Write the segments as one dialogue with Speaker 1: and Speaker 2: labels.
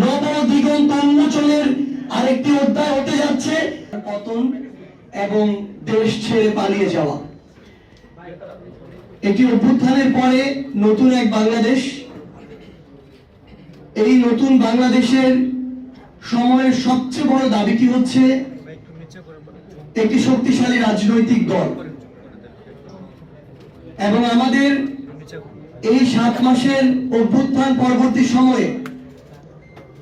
Speaker 1: নব দিগন্ত উন্মোচনের আরেকটি অধ্যায় হতে যাচ্ছে। পতন এবং দেশ ছেড়ে পালিয়ে যাওয়া। এটি অভ্যুত্থানের পরে নতুন এক বাংলাদেশ। এই নতুন বাংলাদেশের সময়ের সবচেয়ে বড় দাবিটি হচ্ছে? একটি শক্তিশালী রাজনৈতিক দল। এবং আমাদের এই সাত মাসের অভ্যুত্থান পরবর্তী সময়ে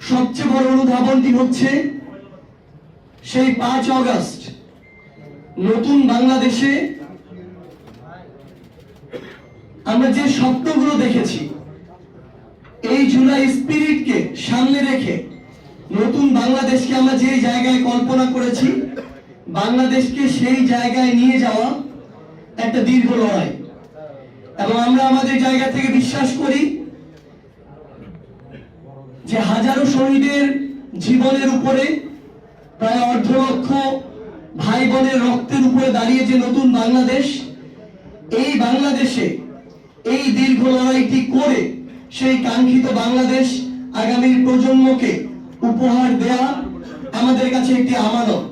Speaker 1: সবচেয়ে বড় অনুধাবনটি হচ্ছে সেই পাঁচ অগস্ট নতুন বাংলাদেশে আমরা যে স্বপ্নগুলো দেখেছি, এই জুলাই স্পিরিটকে সামনে রেখে নতুন বাংলাদেশকে আমরা যে জায়গায় কল্পনা করেছি, বাংলাদেশকে সেই জায়গায় নিয়ে যাওয়া একটা দীর্ঘ লড়াই। এবং আমরা আমাদের জায়গা থেকে বিশ্বাস করি যে হাজারো শহীদের জীবনের উপরে প্রায় অর্ধ লক্ষ ভাই বোনের রক্তের উপরে দাঁড়িয়ে যে নতুন বাংলাদেশ, এই বাংলাদেশে এই দীর্ঘ লড়াইটি করে সেই কাঙ্ক্ষিত বাংলাদেশ আগামীর প্রজন্মকে উপহার দেয়া আমাদের কাছে একটি আমানত।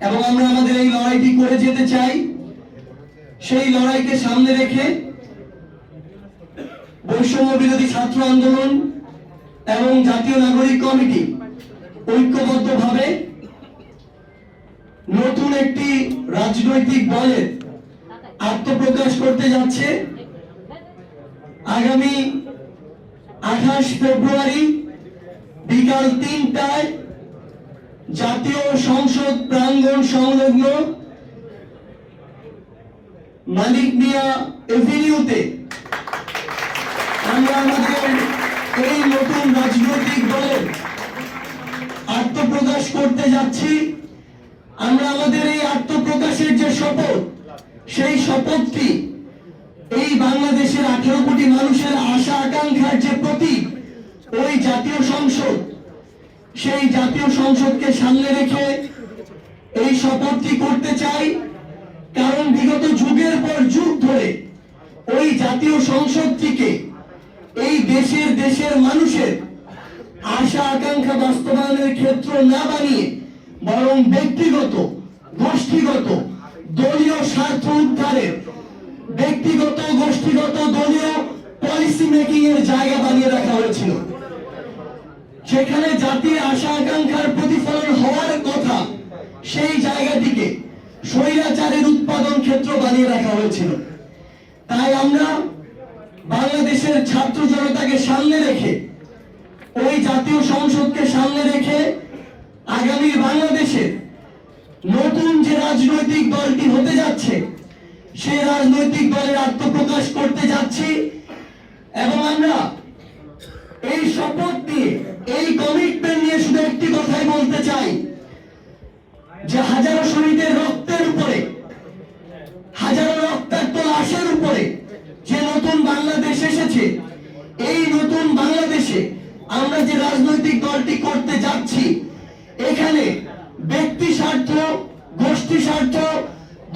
Speaker 1: এবং আমরা আমাদের এই লড়াইটি করে যেতে চাই। সেই লড়াইকে সামনে রেখে বৈষম্য বিরোধী ছাত্র আন্দোলন এবং জাতীয় নাগরিক কমিটি ঐক্যবদ্ধভাবে নতুন একটি রাজনৈতিক দলের আত্মপ্রকাশ করতে যাচ্ছে। আগামী আঠাশ ফেব্রুয়ারি বিকাল তিনটায় জাতীয় সংসদ প্রাঙ্গণ সংলগ্ন মালিক মিয়া এভিনিউতে আমরা আমাদের এই নতুন রাজনৈতিক দলের আত্মপ্রকাশ করতে যাচ্ছি। আমরা আমাদের এই আত্মপ্রকাশের যে শপথ, সেই শপথটি এই বাংলাদেশের আঠারো কোটি মানুষের আশা আকাঙ্ক্ষার যে প্রতীক, ওই জাতীয় সংসদ, সেই জাতীয় সংসদকে সামনে রেখে এই শপথটি করতে চাই। কারণ বিগত যুগের পর যুগ ধরে ওই জাতীয় সংসদটিকে দেশের দেশের মানুষের আশা, আকাঙ্ক্ষা বাস্তবায়নের ক্ষেত্র না বানিয়ে বরং ব্যক্তিগত, গোষ্ঠীগত, দলীয় স্বার্থ উদ্ধারের ব্যক্তিগত, গোষ্ঠীগত, দলীয় পলিসি মেকিং এর জায়গা বানিয়ে রাখা হয়েছিল। সেখানে জাতির আশা, আকাঙ্ক্ষার প্রতিফলন হওয়ার কথা সেই জায়গাটিকে স্বৈরাচারের উৎপাদন ক্ষেত্র বানিয়ে রাখা হয়েছিল। বাংলাদেশের নতুন যে রাজনৈতিক দলটি হতে যাচ্ছে, সেই রাজনৈতিক দলের আত্মপ্রকাশ করতে যাচ্ছি এবং আমরা এই শপথ নিয়ে, এই কমিটমেন্ট নিয়ে শুধু একটি কথাই বলতে চাই যে হাজারো শহীদের রক্তের উপরে, হাজারো রক্তাক্ত লাশের উপরে যে নতুন বাংলাদেশ এসেছে, এই নতুন বাংলাদেশে আমরা যে রাজনৈতিক দলটি করতে যাচ্ছি এখানে ব্যক্তি স্বার্থ, গোষ্ঠী স্বার্থ,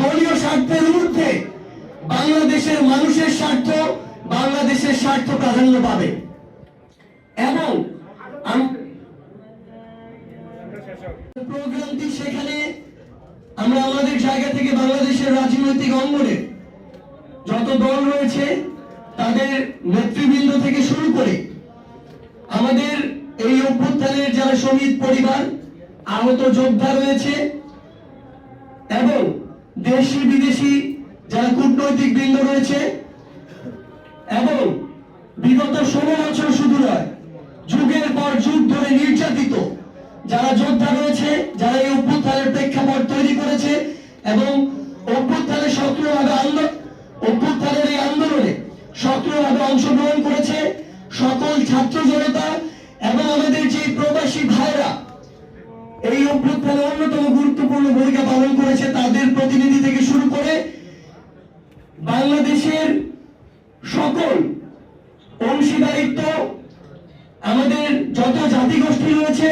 Speaker 1: দলীয় স্বার্থের ঊর্ধ্বে বাংলাদেশের মানুষের স্বার্থ, বাংলাদেশের স্বার্থ প্রাধান্য পাবে। এবং প্রোগ্রামটি সেখানে আমরা আমাদের জায়গা থেকে বাংলাদেশের রাজনৈতিক অঙ্গনে যত দল রয়েছে, তাদের নেতৃবৃন্দ থেকে শুরু করে আমাদের এই অভ্যুত্থানের যারা শহীদ পরিবার আহত যোদ্ধা রয়েছে এবং দেশি বিদেশি যারা কূটনৈতিক বৃন্দ রয়েছে এবং বিগত ষোলো বছর শুধু নয়, যুগের পর যুগ ধরে নির্যাতিত যারা যোদ্ধা রয়েছে, যারা এই অভ্যুত্থানের প্রেক্ষাপট তৈরি করেছে এবং অভ্যুত্থানে সক্রিয়ভাবে আন্দোলন অভ্যুত্থানের এই আন্দোলনে সক্রিয়ভাবে অংশগ্রহণ করেছে সকল ছাত্র জনতা এবং আমাদের যে প্রবাসী ভাইরা এই অভ্যুত্থানে অন্যতম গুরুত্বপূর্ণ ভূমিকা পালন করেছে তাদের প্রতিনিধি থেকে শুরু করে বাংলাদেশের সকল অংশীদারিত্ব, আমাদের যত জাতিগোষ্ঠী রয়েছে,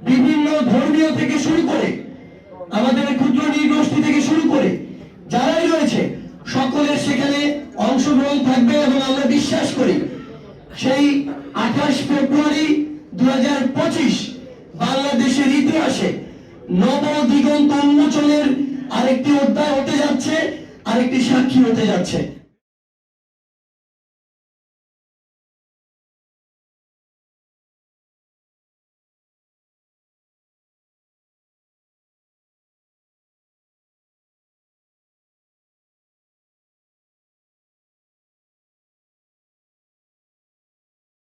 Speaker 1: বিভিন্ন ধর্মীয় থেকে শুরু করে, আমাদের ক্ষুদ্র নৃগোষ্ঠী থেকে শুরু করে, যারাই রয়েছে, সকলের সেখানে অংশগ্রহণ থাকবে এবং আমরা বিশ্বাস করি, সেই আঠাশ ফেব্রুয়ারি দু হাজার ইতিহাসে নব দিগন্ত উন্মোচনের আরেকটি অধ্যায় হতে যাচ্ছে আরেকটি সাক্ষী হতে যাচ্ছে।